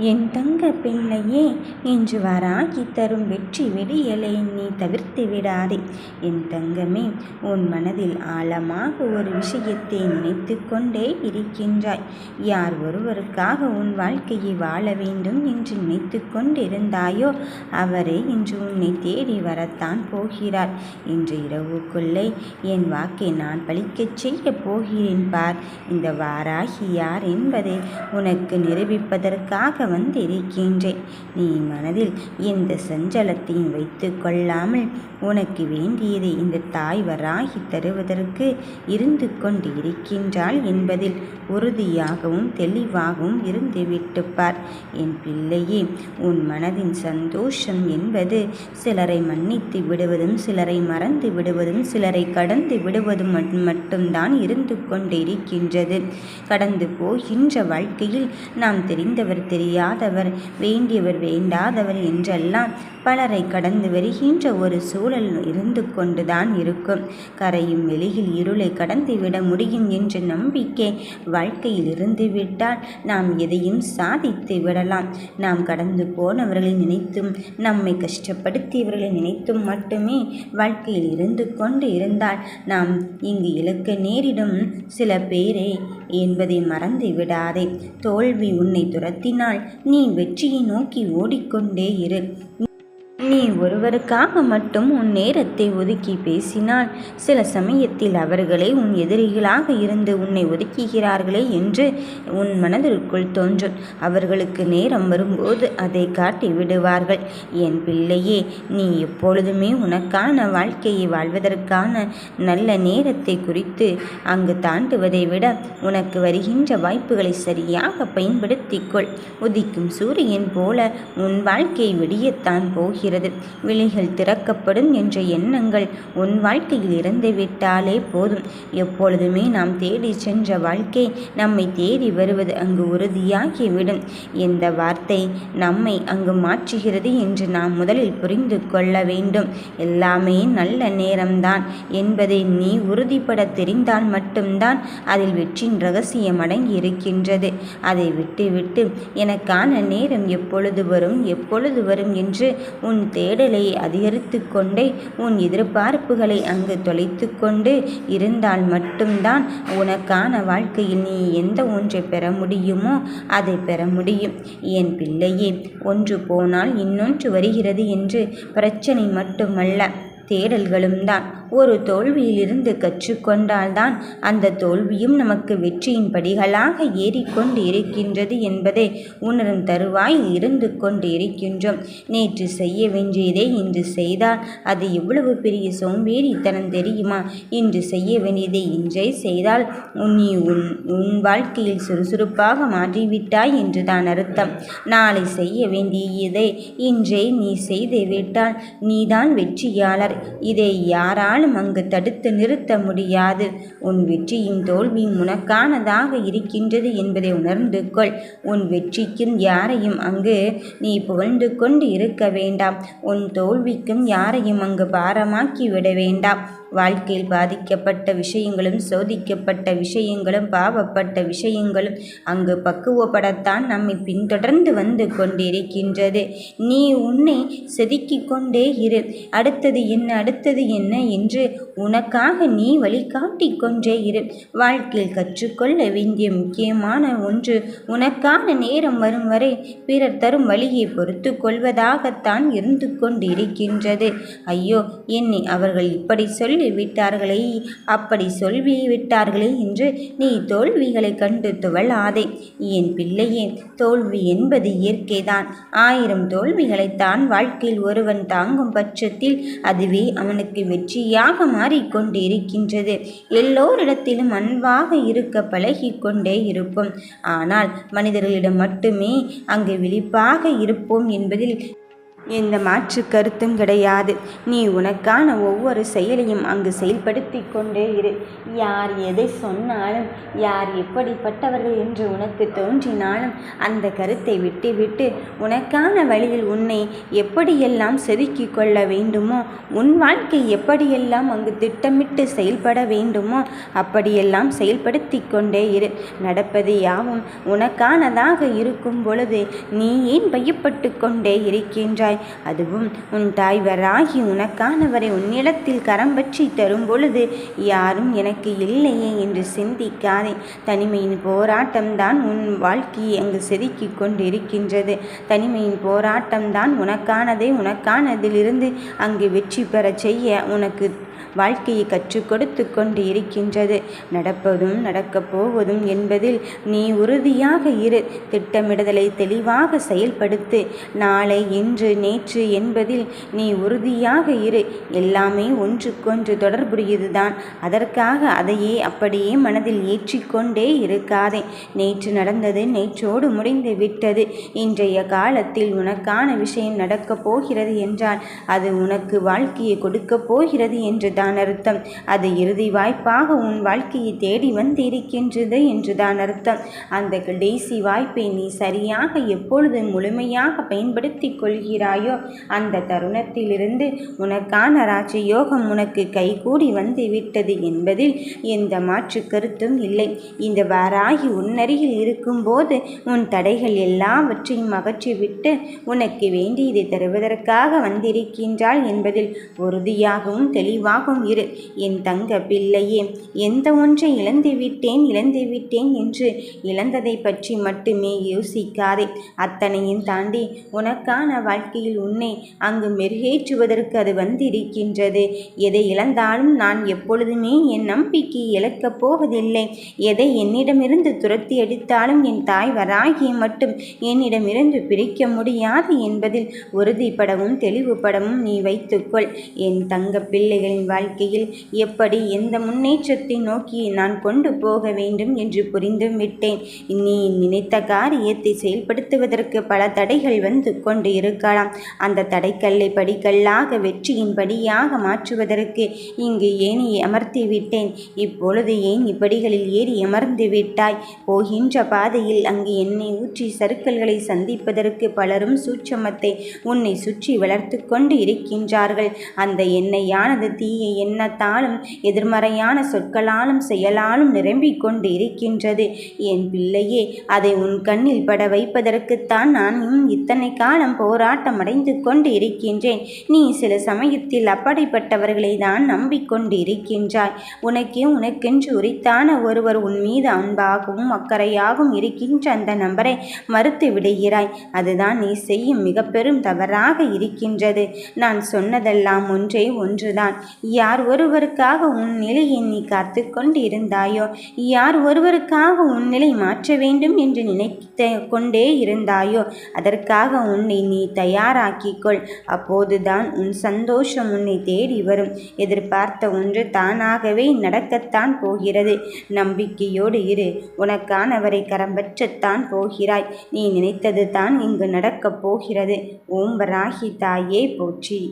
என் தங்க பிள்ளையே இன்று வராகி தரும் வெற்றி விடியலை நீ தவிர்த்து விடாதே. என் தங்கமே உன் மனதில் ஆழமாக ஒரு விஷயத்தை நினைத்து கொண்டே இருக்கின்றாய். யார் ஒருவருக்காக உன் வாழ்க்கையை வாழ வேண்டும் என்று நினைத்து கொண்டிருந்தாயோ அவரே இன்று உன்னை தேடி வரத்தான் போகிறார். இன்று இரவுக்குள்ளே என் வாக்கை நான் பழிக்கச் செய்ய போகிறேன் பார். இந்த வாராகி யார் என்பதை உனக்கு நிரூபிப்பதற்காக வந்திருக்கின்றேன். நீ மனதில் எந்த சஞ்சலத்தையும் வைத்து கொள்ளாமல் உனக்கு வேண்டியதை இந்த தாய் வராகி தருவதற்கு இருந்து கொண்டு இருக்கின்றாள் என்பதில் உறுதியாகவும் தெளிவாகவும் இருந்து விட்டுப்பார் என் பிள்ளையே உன் மனதின் சந்தோஷம் என்பது சிலரை மன்னித்து விடுவதும் சிலரை மறந்து விடுவதும் சிலரை கடந்து விடுவதும் மட்டும்தான் இருந்து கொண்டிருக்கின்றது. கடந்து போகின்ற வாழ்க்கையில் நாம் தெரிந்தவர் தெரியாதவர் வேண்டியவர் வேண்டாதவர் என்றெல்லாம் பலரை கடந்து வருகின்ற ஒரு சூழல் இருந்து கொண்டுதான் இருக்கும். கரையும் வெளியில் இருளை கடந்து விட முடியும் என்ற நம்பிக்கை வாழ்க்கையில் இருந்துவிட்டால் நாம் எதையும் சாதித்து விடலாம். நாம் கடந்து போனவர்களை நினைத்தும் நம்மை கஷ்டப்படுத்தியவர்களை நினைத்தும் மட்டுமே வாழ்க்கையில் இருந்து கொண்டு இருந்தால் நாம் இங்கு இழக்க நேரிடும் சில பேரே என்பதை மறந்து விடாதே. தோல்வி உன்னை துரத்தினால் நீ வெற்றியை நோக்கி ஓடிக்கொண்டே இரு. நீ ஒருவருக்காக மட்டும் உன் நேரத்தை ஒதுக்கி பேசினால் சில சமயத்தில் அவர்களே உன் எதிரிகளாக இருந்து உன்னை ஒதுக்குகிறார்களே என்று உன் மனதிற்குள் தோன்றும். அவர்களுக்கு நேரம் வரும்போது அதை காட்டி விடுவார்கள். என் பிள்ளையே நீ எப்பொழுதுமே உனக்கான வாழ்க்கையை வாழ்வதற்கான நல்ல நேரத்தை குறித்து அங்கு தாண்டுவதை விட உனக்கு வருகின்ற வாய்ப்புகளை சரியாக பயன்படுத்திக்கொள் உதிக்கும் சூரியன் போல உன் வாழ்க்கை விடியத்தான் போகிறது. போகிறது விழிகள் திறக்கப்படும் என்ற எண்ணங்கள் உன் வாழ்க்கையில் இறந்துவிட்டாலே போதும். எப்பொழுதுமே நாம் தேடி சென்ற வாழ்க்கை நம்மை தேடி வருவது அங்கு உறுதியாகிவிடும். எந்த வார்த்தை நம்மை அங்கு மாற்றுகிறது என்று நாம் முதலில் புரிந்து கொள்ள வேண்டும். எல்லாமே நல்ல நேரம்தான் என்பதை நீ உறுதிப்பட தெரிந்தால் மட்டும்தான் அதில் வெற்றியின் ரகசியம் அடங்கி இருக்கின்றது. அதை விட்டுவிட்டு எனக்கான நேரம் எப்பொழுது வரும் எப்பொழுது வரும் என்று உன் உன் தேடலை அதிகரித்து கொண்டே உன் எதிர்பார்ப்புகளை அங்கு தொலைத்து கொண்டு இருந்தால் மட்டும்தான் உனக்கான வாழ்க்கையில் நீ எந்த ஒன்றை பெற முடியுமோ அதை பெற முடியும். என் பிள்ளையே ஒன்று போனால் இன்னொன்று வருகிறது என்று பிரச்சனை மட்டுமல்ல தேடல்களும் தான். ஒரு தோல்வியிலிருந்து கற்றுக்கொண்டால்தான் அந்த தோல்வியும் நமக்கு வெற்றியின் படிகளாக ஏறிக்கொண்டு இருக்கின்றது என்பதை உணரும் தருவாய் இருந்து கொண்டு இருக்கின்றோம் நேற்று செய்ய வேண்டியதை இன்று செய்தால் அது எவ்வளவு பெரிய சோம்பேறித்தனம் தெரியுமா? இன்று செய்ய வேண்டியதை இன்றே செய்தால் நீ உன் உன் வாழ்க்கையில் சுறுசுறுப்பாக மாற்றிவிட்டாய் என்றுதான் அர்த்தம். நாளை செய்ய வேண்டியதை இன்றே நீ செய்து விட்டால் நீதான் வெற்றியாளர். இதை யாரால் யாராலும் அங்கு தடுத்து நிறுத்த முடியாது. உன் வெற்றியும் தோல்வியும் உனக்கானதாக இருக்கின்றது என்பதை உணர்ந்து கொள். உன் வெற்றிக்கும் யாரையும் அங்கு நீ புகழ்ந்து கொண்டு இருக்க வேண்டாம். உன் தோல்விக்கும் யாரையும் அங்கு பாரமாக்கி விட வேண்டாம். வாழ்க்கையில் பாதிக்கப்பட்ட விஷயங்களும் சோதிக்கப்பட்ட விஷயங்களும் பாவப்பட்ட விஷயங்களும் அங்கு பக்குவப்படத்தான் நம்மை பின்தொடர்ந்து வந்து கொண்டிருக்கின்றது. நீ உன்னை செதுக்கிக் கொண்டே இரு. அடுத்தது என்ன அடுத்தது என்ன என்று உனக்காக நீ வழிகாட்டிக் கொண்டே இரு. வாழ்க்கையில் கற்றுக்கொள்ள வேண்டிய முக்கியமான ஒன்று உனக்கான நேரம் வரும் வரை பிறர் தரும் வழியை பொறுத்து கொள்வதாகத்தான் இருந்து கொண்டிருக்கின்றது. ஐயோ என்னை அவர்கள் இப்படி சொல்லி விட்டார்களே அப்படி சொல்லி விட்டார்களே என்று நீ தோல்விகளை கண்டு துவளாதே என் பிள்ளையே தோல்வி என்பது இயற்கைதான். ஆயிரம் தோல்விகளைத்தான் வாழ்க்கையில் ஒருவன் தாங்கும் பட்சத்தில் அதுவே அவனுக்கு வெற்றியாக மாறிக்கொண்டு இருக்கின்றது எல்லோரிடத்திலும் அன்பாக இருக்க பழகி கொண்டே இருப்போம். ஆனால் மனிதர்களிடம் மட்டுமே அங்கு விழிப்பாக இருப்போம் என்பதில் எந்த மாற்று கருத்தும் கிடையாது. நீ உனக்கான ஒவ்வொரு செயலையும் அங்கு செயல்படுத்தி கொண்டே இரு. யார் எதை சொன்னாலும் யார் எப்படிப்பட்டவர்கள் என்று உனக்கு தோன்றினாலும் அந்த கருத்தை விட்டுவிட்டு உனக்கான வழியில் உன்னை எப்படியெல்லாம் செதுக்கி கொள்ள வேண்டுமோ உன் வாழ்க்கை எப்படியெல்லாம் அங்கு திட்டமிட்டு செயல்பட வேண்டுமோ அப்படியெல்லாம் செயல்படுத்தி கொண்டே இரு. நடப்பது யாவும் உனக்கானதாக இருக்கும் பொழுது நீ ஏன் பயப்பட்டு கொண்டே இருக்கின்றாய்? அதுவும் உன் தாய்வராகி உனக்கானவரை உன்னிடத்தில் கரம் பற்றி தரும் பொழுது யாரும் எனக்கு இல்லையே என்று சிந்திக்காதே. தனிமையின் போராட்டம்தான் உன் வாழ்க்கையை அங்கு செதுக்கிக் கொண்டிருக்கின்றது. தனிமையின் போராட்டம்தான் உனக்கானதை உனக்கானதிலிருந்து அங்கு வெற்றி பெறச் செய்ய உனக்கு வாழ்க்கையை கற்றுக் கொடுத்து கொண்டு இருக்கின்றது நடப்பதும் நடக்கப் போவதும் என்பதில் நீ உறுதியாக இரு. திட்டமிடுதலை தெளிவாக செயல்படுத்து. நாளை இன்று நேற்று என்பதில் நீ உறுதியாக இரு. எல்லாமே ஒன்றுக்கொன்று தொடர்புடையதுதான். அதற்காக அதையே அப்படியே மனதில் ஏற்றிக்கொண்டே இருக்காதே. நேற்று நடந்தது நேற்றோடு முடிந்து விட்டது. இன்றைய காலத்தில் உனக்கான விஷயம் நடக்கப் போகிறது என்றால் அது உனக்கு வாழ்க்கையை கொடுக்கப் போகிறது என்று என்றுதான் அர்த்தம். அது இறுதி வாய்ப்பாக உன் வாழ்க்கையை தேடி வந்திருக்கின்றது என்றுதான் அர்த்தம். அந்த கடைசி வாய்ப்பை நீ சரியாக எப்பொழுது முழுமையாக பயன்படுத்தி கொள்கிறாயோ அந்த தருணத்திலிருந்து உனக்கான ராஜயோகம் உனக்கு கைகூடி வந்து விட்டது என்பதில் எந்த மாற்று கருத்தும் இல்லை. இந்த வாராகி உன்னருகில் இருக்கும்போது உன் தடைகள் எல்லாவற்றையும் அகற்றிவிட்டு உனக்கு வேண்டியதை தருவதற்காக வந்திருக்கின்றாள் என்பதில் உறுதியாகவும் தெளிவாகவும் இரு. என் தங்க பிள்ளையே எந்த ஒன்றை இழந்து விட்டேன் இழந்து விட்டேன் என்று இழந்ததை பற்றி மட்டுமே யோசிக்காதே. அத்தனையும் தாண்டி உனக்கான வாழ்க்கையில் உன்னை அங்கு மெருகேற்றுவதற்கு அது வந்திருக்கின்றது. எதை இழந்தாலும் நான் எப்பொழுதுமே என் நம்பிக்கை இழக்கப் போவதில்லை. எதை என்னிடமிருந்து துரத்தி அடித்தாலும் என் தாய் வராகியை மட்டும் என்னிடமிருந்து பிரிக்க முடியாது என்பதில் உறுதிப்படவும் தெளிவுபடவும் நீ வைத்துக்கொள். என் தங்க பிள்ளைகளின் வாழ்க்கையில் எப்படி எந்த முன்னேற்றத்தை நோக்கி நான் கொண்டு போக வேண்டும் என்று புரிந்து விட்டேன். நீ நினைத்த காரியத்தை செயல்படுத்துவதற்கு பல தடைகள் வந்து கொண்டு இருக்கலாம். அந்த தடைக்கல்லை படிக்கல்லாக வெற்றியின் படியாக மாற்றுவதற்கு இங்கு ஏனி அமர்த்தி விட்டேன். இப்பொழுது ஏன் இப்படிகளில் ஏறி அமர்ந்து விட்டாய்? போகின்ற பாதையில் அங்கு என்னை ஊற்றி சருக்கல்களை சந்திப்பதற்கு பலரும் சூட்சமத்தை உன்னை சுற்றி வளர்த்து கொண்டு இருக்கின்றார்கள். அந்த எண்ணெயானது தீயை எண்ணத்தாலும் எதிர்மறையான சொற்களாலும் செயலாலும் நிரம்பிக் கொண்டு இருக்கின்றது என் பிள்ளையே அதை உன் கண்ணில் பட வைப்பதற்குத்தான் நான் இத்தனை காலம் போராட்டம் அடைந்து கொண்டு இருக்கின்றேன் நீ சில சமயத்தில் அப்படிப்பட்டவர்களை தான் நம்பிக்கொண்டு இருக்கின்றாய் உனக்கே உனக்கென்று உரித்தான ஒருவர் உன் மீது அன்பாகவும் அக்கறையாகவும் இருக்கின்ற அந்த நபரை மறுத்து விடுகிறாய். அதுதான் நீ செய்யும் மிக பெரும் தவறாக இருக்கின்றது. நான் சொன்னதெல்லாம் ஒன்றே ஒன்றுதான். யார் ஒருவருக்காக உன் நிலையை நீ காத்து கொண்டு இருந்தாயோ யார் ஒருவருக்காக உன் நிலை மாற்ற வேண்டும் என்று நினைத்த கொண்டே இருந்தாயோ? அதற்காக உன்னை நீ தயாராக்கிக்கொள் அப்போதுதான் உன் சந்தோஷம் உன்னை தேடி வரும். எதிர்பார்த்த ஒன்று தானாகவே நடக்கத்தான் போகிறது. நம்பிக்கையோடு இரு. உனக்கானவரை கரம்பற்றத்தான் போகிறாய். நீ நினைத்தது தான் இங்கு நடக்கப் போகிறது. ஓம்பராகி தாயே போற்றி.